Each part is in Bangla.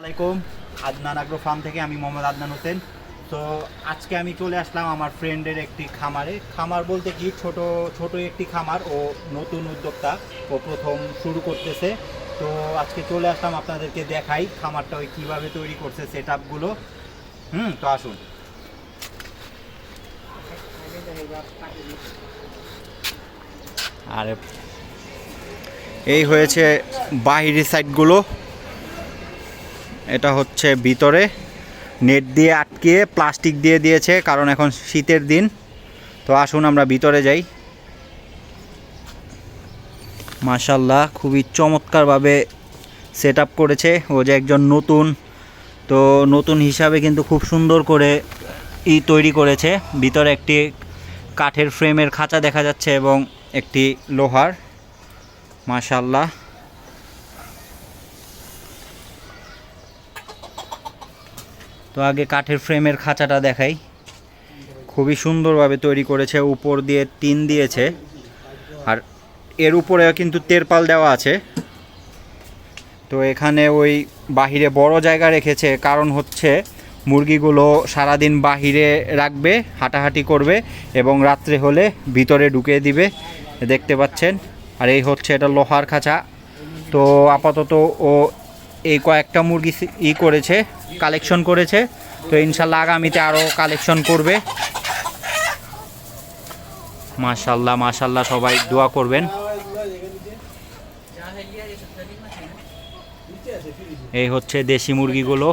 আলাইকুম আদনান আগ্রো ফার্ম থেকে আমি মোহাম্মদ আদনান হোসেন। তো আজকে আমি চলে আসলাম আমার ফ্রেন্ডের একটি খামারে। খামার বলতে কি, ছোট ছোট একটি খামার, ও নতুন উদ্যোক্তা, ও প্রথম শুরু করতেছে। তো আজকে চলে আসলাম আপনাদেরকে দেখাই খামারটা ওই কীভাবে তৈরি করছে সেট আপগুলো হুম, তো আসুন। আর, এই হয়েছে বাহিরের সাইডগুলো এটা হচ্ছে ভিতরে নেট দিয়ে আটকিয়ে প্লাস্টিক দিয়ে দিয়েছে, কারণ এখন শীতের দিন। তো আসুন আমরা ভিতরে যাই। মাশাল্লাহ খুবই চমৎকারভাবে সেট করেছে। ও যে একজন নতুন, তো নতুন হিসাবে কিন্তু খুব সুন্দর করে ই তৈরি করেছে। ভিতরে একটি কাঠের ফ্রেমের খাঁচা দেখা যাচ্ছে এবং একটি লোহার। মাশাল্লাহ তো আগে কাঠের ফ্রেমের খাঁচাটা দেখাই। খুবই সুন্দরভাবে তৈরি করেছে, উপর দিয়ে টিন দিয়েছে। আর এর উপরে কিন্তু তেরপাল দেওয়া আছে। তো এখানে ওই বাহিরে বড় জায়গা রেখেছে, কারণ হচ্ছে মুরগিগুলো সারাদিন বাহিরে রাখবে, হাঁটাহাঁটি করবে এবং রাত্রে হলে ভিতরে ঢুকিয়ে দিবে, দেখতে পাচ্ছেন। আর এই হচ্ছে এটা লোহার খাঁচা। তো আপাতত ও এই কয়েকটা মুরগি ই করেছে কালেকশন করেছে। তো ইনশাল্লাহ আগামীতে আরও কালেকশন করবে। মাশাল্লাহ মাশাল্লাহ, সবাই দোয়া করবেন। এই হচ্ছে দেশি মুরগিগুলো।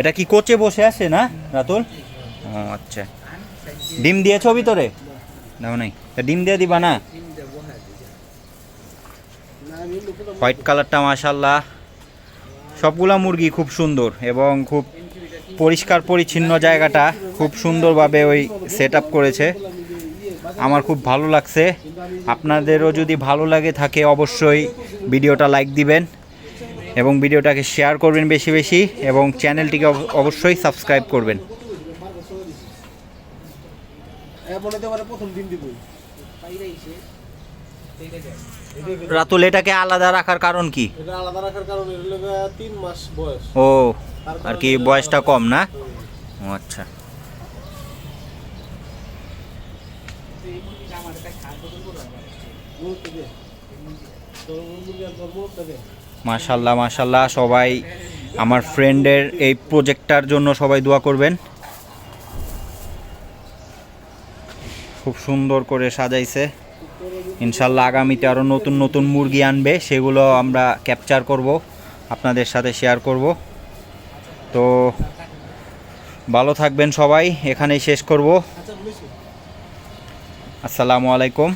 এটা কি কোচে বসে আছে না, রাতুল? আচ্ছা। ডিম দিয়েছ ভিতরে? দাও নাই। ডিম দিয়ে দিবা না? হোয়াইট কালারটা মাশাল্লাহ সবগুলা মুরগি খুব সুন্দর এবং খুব পরিষ্কার পরিচ্ছন্ন জায়গাটা খুব সুন্দরভাবে ওই সেট করেছে। আমার খুব ভালো লাগছে। আপনাদেরও যদি ভালো লাগে থাকে অবশ্যই ভিডিওটা লাইক দিবেন এবং ভিডিওটাকে শেয়ার করবেন বেশি বেশি এবং চ্যানেলটিকে অব- অবশ্যই সাবস্ক্রাইব করবেন। প্রথম দিন দিবই রাতুল এটাকে আলাদা রাখার কারণ কি? এটা আলাদা রাখার কারণে এর লগে তিন মাস বয়স। ও আর কি বয়সটা কম না? ও আচ্ছা। মাশাল্লাহ মাশাল্লাহ সবাই আমার ফ্রেন্ডের এই প্রজেক্টটার জন্য সবাই দোয়া করবেন। খুব সুন্দর করে সাজাইছে। ইনশাল্লাহ আগামীতে আরও নতুন নতুন মুরগি আনবে, সেগুলো আমরা ক্যাপচার করব, আপনাদের সাথে শেয়ার করব। তো ভালো থাকবেন সবাই, এখানেই শেষ করব। আসসালামু আলাইকুম।